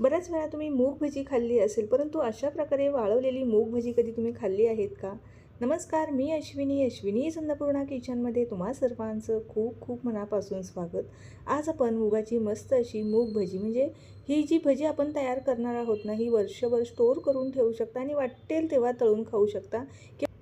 बऱ्याच वेळा तुम्ही मूग भजी खाल्ली असेल परंतु अशा प्रकारे वाळवलेली मूग भजी कधी तुम्ही खाल्ली आहेत का? नमस्कार मी अश्विनी. अश्विनी अन्नपूर्णा किचनमध्ये तुम्हा सर्वांचं खूप खूप मनापासून स्वागत. आज आपण मुगाची मस्त अशी मूग भजी म्हणजे ही जी भजी आपण तयार करणार आहोत ना ही वर्षभर स्टोअर करून ठेवू शकता आणि वाटेल तेव्हा तळून खाऊ शकता.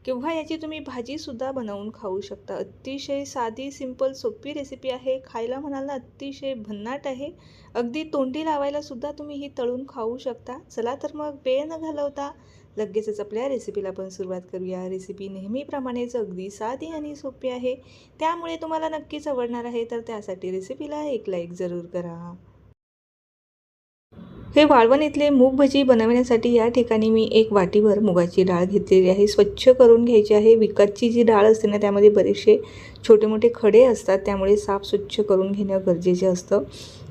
किंवा याची तुम्ही भाजीसुद्धा बनवून खाऊ शकता. अतिशय साधी सिंपल सोपी रेसिपी आहे. खायला म्हणाल ना अतिशय भन्नाट आहे. अगदी तोंडी लावायलासुद्धा तुम्ही ही तळून खाऊ शकता. चला तर मग वेळ न घालवता लगेचच आपल्या रेसिपीला पण सुरुवात करूया. रेसिपी नेहमीप्रमाणेच अगदी साधी आणि सोपी आहे. त्यामुळे तुम्हाला नक्कीच आवडणार आहे. तर त्यासाठी रेसिपीला एक लाईक जरूर करा. हे वाळवण इथले मूग भजी बनवण्यासाठी या ठिकाणी मी एक वाटीभर मुगाची डाळ घेतलेली आहे. स्वच्छ करून घ्यायची आहे. विकतची जी डाळ असते ना त्यामध्ये बरेचसे छोटे मोठे खडे असतात त्यामुळे साफ स्वच्छ करून घेणं गरजेचं असतं.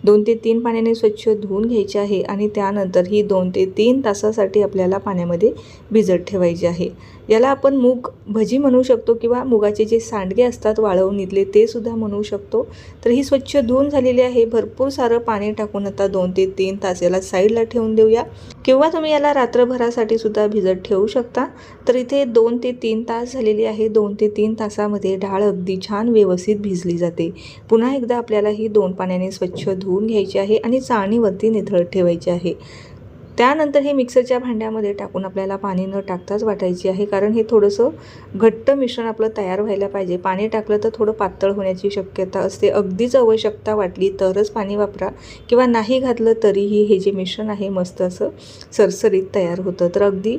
दोन ते तीन पाण्याने स्वच्छ धुवून घ्यायचे आहे आणि त्यानंतर ही दोन ते तीन तासासाठी आपल्याला पाण्यामध्ये भिजत ठेवायची आहे. याला आपण मूग भजी म्हणू शकतो किंवा मुगाचे जे सांडगे असतात वाळवणीतले ते सुद्धा म्हणू शकतो. तर ही स्वच्छ धुवून झालेली आहे. भरपूर सारं पाणी टाकून आता दोन ते तीन तास याला साईडला ठेवून देऊया. किंवा तुम्ही याला रात्रभरासाठी सुद्धा भिजत ठेवू शकता. तर इथे दोन ते तीन तास झालेली आहे. दोन ते तीन तासामध्ये डाळ अगदी छान व्यवस्थित भिजली जाते. पुन्हा एकदा आपल्याला ही दोन पाण्याने स्वच्छ धुवून घ्यायची आहे आणि चाळणीवरती निथळत ठेवायची आहे. त्यानंतर हे मिक्सरच्या भांड्यामध्ये टाकून आपल्याला पाणी न टाकताच वाटायची आहे कारण हे थोडंसं घट्ट मिश्रण आपलं तयार व्हायला पाहिजे. पाणी टाकलं तर थोडं पातळ होण्याची शक्यता असते. अगदीच आवश्यकता वाटली तरच पाणी वापरा किंवा नाही घातलं तरीही हे जे मिश्रण आहे मस्त असं सरसरीत तयार होतं. तर अगदी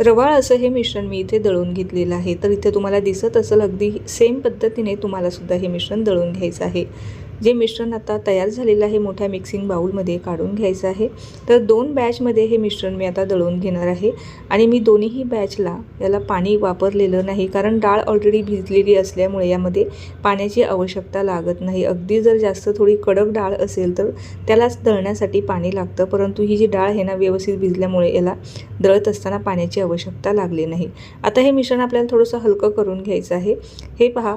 रवाळ असं हे मिश्रण मी इथे दळून घेतलेलं आहे. तर इथे तुम्हाला दिसत असेल अगदी सेम पद्धतीने तुम्हालासुद्धा हे मिश्रण दळून घ्यायचं आहे. जे मिश्रण आता तयार झालेलं आहे मोठ्या मिक्सिंग बाऊलमध्ये काढून घ्यायचं आहे. तर दोन बॅचमध्ये हे मिश्रण मी आता दळून घेणार आहे. आणि मी दोन्हीही बॅचला याला पाणी वापरलेलं नाही कारण डाळ ऑलरेडी भिजलेली असल्यामुळे यामध्ये पाण्याची आवश्यकता लागत नाही. अगदी जर जास्त थोडी कडक डाळ असेल तर त्यालाच दळण्यासाठी पाणी लागतं परंतु ही जी डाळ आहे ना व्यवस्थित भिजल्यामुळे याला दळत असताना पाण्याची आवश्यकता लागली नाही. आता हे मिश्रण आपल्याला थोडंसं हलकं करून घ्यायचं आहे. हे पहा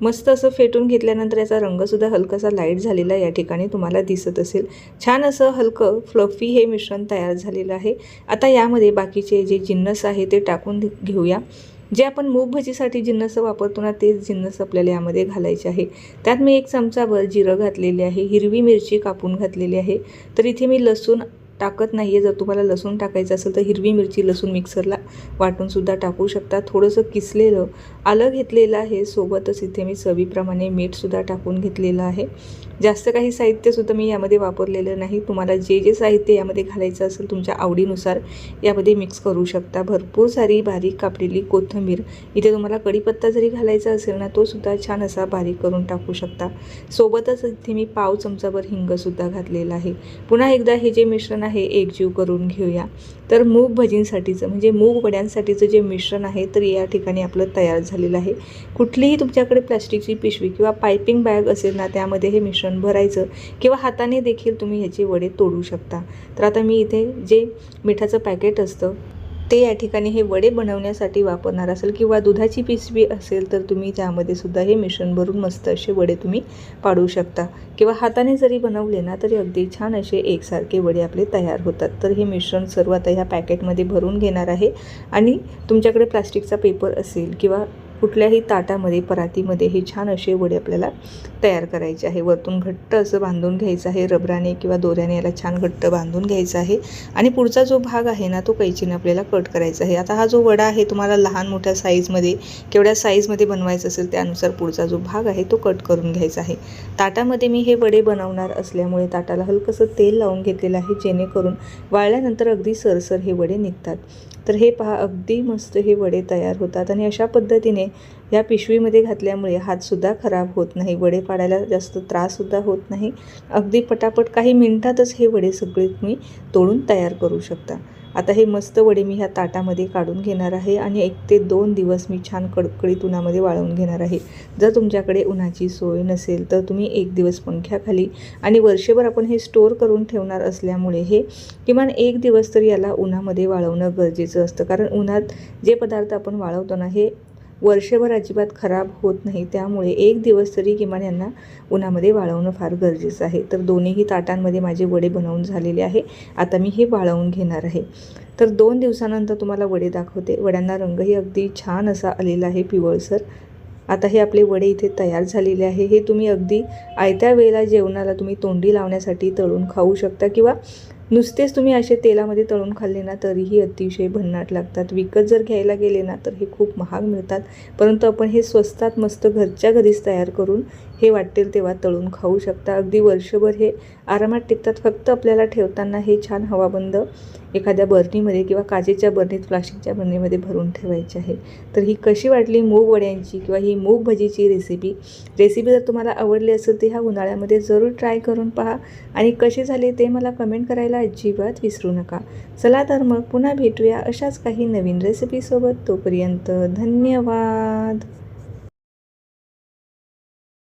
मस्त असं फेटून घेतल्यानंतर याचा रंगसुद्धा हलकासा लाइट झालेला या ठिकाणी तुम्हाला दिसत असेल. छान असं हलकं फ्लफी हे मिश्रण तयार झालेलं आहे. आता यामध्ये बाकीचे जे जिन्नस आहे ते टाकून घेऊया. जे आपण मूग भजीसाठी जिन्नस वापरतो ना तेच जिन्नस आपल्याला यामध्ये घालायचे आहे. त्यात मी एक चमचाभर जिरं घातलेले आहे हिरवी मिरची कापून घातलेली आहे. तर इथे मी लसूण टाकत नाही आहे जर तुम्हाला लसूण टाकायचं असेल तर हिरवी मिरची लसूण मिक्सरला वाटूनसुद्धा टाकू शकता. थोडंसं किसलेलं आलं घेतलेलं आहे. सोबतच इथे मी चवीप्रमाणे मीठसुद्धा टाकून घेतलेलं आहे. जास्त काही साहित्यसुद्धा मी यामध्ये वापरलेलं नाही. तुम्हाला जे जे साहित्य यामध्ये घालायचं असेल तुमच्या आवडीनुसार यामध्ये मिक्स करू शकता. भरपूर सारी बारीक कापलेली कोथिंबीर. इथे तुम्हाला कढीपत्ता जरी घालायचा असेल ना तो सुद्धा छान असा बारीक करून टाकू शकता. सोबतच इथे मी पाव चमचाभर हिंगसुद्धा घातलेला आहे. पुन्हा एकदा हे जे मिश्रण आहे एकजीव करून घेऊया. तर मूग भजींसाठीचं म्हणजे मूग वड्यांसाठीचं जे मिश्रण आहे तर या ठिकाणी आपलं तयार झालेलं आहे. कुठलीही तुमच्याकडे प्लॅस्टिकची पिशवी किंवा पायपिंग बॅग असेल ना त्यामध्ये हे मिश्रण भरायचं किंवा हाताने देखील तुम्ही ह्याचे वडे तोडू शकता. तर आता मी इथे जे मिठाचं पॅकेट असतं ते या ठिकाणी हे वडे बनवण्यासाठी वापरणार असेल किंवा दुधाची पिशवी असेल तर तुम्ही त्यामध्ये सुद्धा हे मिश्रण भरून मस्त असे वडे तुम्ही पाडू शकता. किंवा हाताने जरी बनवले ना तरी अगदी छान असे एकसारखे वडे आपले तयार होतात. तर हे मिश्रण सर्व आता ह्या पॅकेटमध्ये भरून घेणार आहे. आणि तुमच्याकडे प्लास्टिकचा पेपर असेल किंवा कुठल्याही ताटामध्ये परातीमध्ये हे छान असे वडे आपल्याला तयार करायचे आहे. वरतून घट्ट असं बांधून घ्यायचं आहे. रबराने किंवा दोऱ्याने याला छान घट्ट बांधून घ्यायचं आहे. आणि पुढचा जो भाग आहे ना तो कैचीने आपल्याला कट करायचा आहे. आता हा जो वडा आहे तुम्हाला लहान मोठ्या साईजमध्ये केवढ्या साईजमध्ये बनवायचं असेल त्यानुसार पुढचा जो भाग आहे तो कट करून घ्यायचा आहे. ताटामध्ये मी हे वडे बनवणार असल्यामुळे ताटाला हलकंसं तेल लावून घेतलेलं आहे जेणेकरून वाळल्यानंतर अगदी सरसर हे वडे निघतात. तर हे पहा अगदी मस्त हे वडे तयार होतात. आणि अशा पद्धतीने या पिशवीमध्ये घातल्यामुळे हातसुद्धा खराब होत नाही. वडे पाडायला जास्त त्राससुद्धा होत नाही. अगदी पटापट काही मिनिटातच हे वडे सगळे तुम्ही तोडून तयार करू शकता. आता हे मस्त वडे मी ह्या ताटामध्ये काढून घेणार आहे आणि एक ते दोन दिवस मी छान कडकडीत उन्हामध्ये वाळवून घेणार आहे. जर तुमच्याकडे उन्हाची सोय नसेल तर तुम्ही एक दिवस पंख्याखाली आणि वर्षभर आपण हे स्टोअर करून ठेवणार असल्यामुळे हे किमान एक दिवस तरी याला उन्हामध्ये वाळवणं गरजेचं असतं. कारण उन्हात जे पदार्थ आपण वाळवतो ना हे वर्षभर अजिबात खराब होत नाही. त्यामुळे एक दिवस तरी किमान यांना उन्हामध्ये वाळवणं फार गरजेचं आहे. तर दोन्हीही ताटांमध्ये माझे वडे बनवून झालेले आहे. आता मी हे वाळवून घेणार आहे. तर दोन दिवसानंतर तुम्हाला वडे दाखवते. वड्यांना रंगही अगदी छान असा आलेला आहे पिवळसर. आता हे आपले वडे इथे तयार झालेले आहे. हे तुम्ही अगदी आयत्या वेळेला जेवणाला तुम्ही तोंडी लावण्यासाठी तळून खाऊ शकता किंवा नुसतेच तुम्ही असे तेलामध्ये तळून खाल्ले ना तरीही अतिशय भन्नाट लागतात. विकत जर घ्यायला गेले ना तर हे खूप महाग मिळतात. परंतु आपण हे स्वस्तात मस्त घरच्या घरीच तयार करून हे वाटेल तेव्हा तळून खाऊ शकता. अगदी वर्षभर हे आरामात टिकतात. फक्त आपल्याला ठेवताना हे छान हवाबंद एखाद्या बर्नीमध्ये किंवा काचेच्या बर्नीत प्लास्टिकच्या बर्नीमध्ये भरून ठेवायचे आहे. तर ही कशी वाटली मूग वड्यांची किंवा ही मूग भजीची रेसिपी रेसिपी जर तुम्हाला आवडली असेल तर ह्या उन्हाळ्यामध्ये जरूर ट्राय करून पहा. आणि कसे झाले ते मला कमेंट करायला अजिबात विसरू नका. चला तर मग पुन्हा भेटूया अशाच काही नवीन रेसिपीसोबत तोपर्यंत धन्यवाद.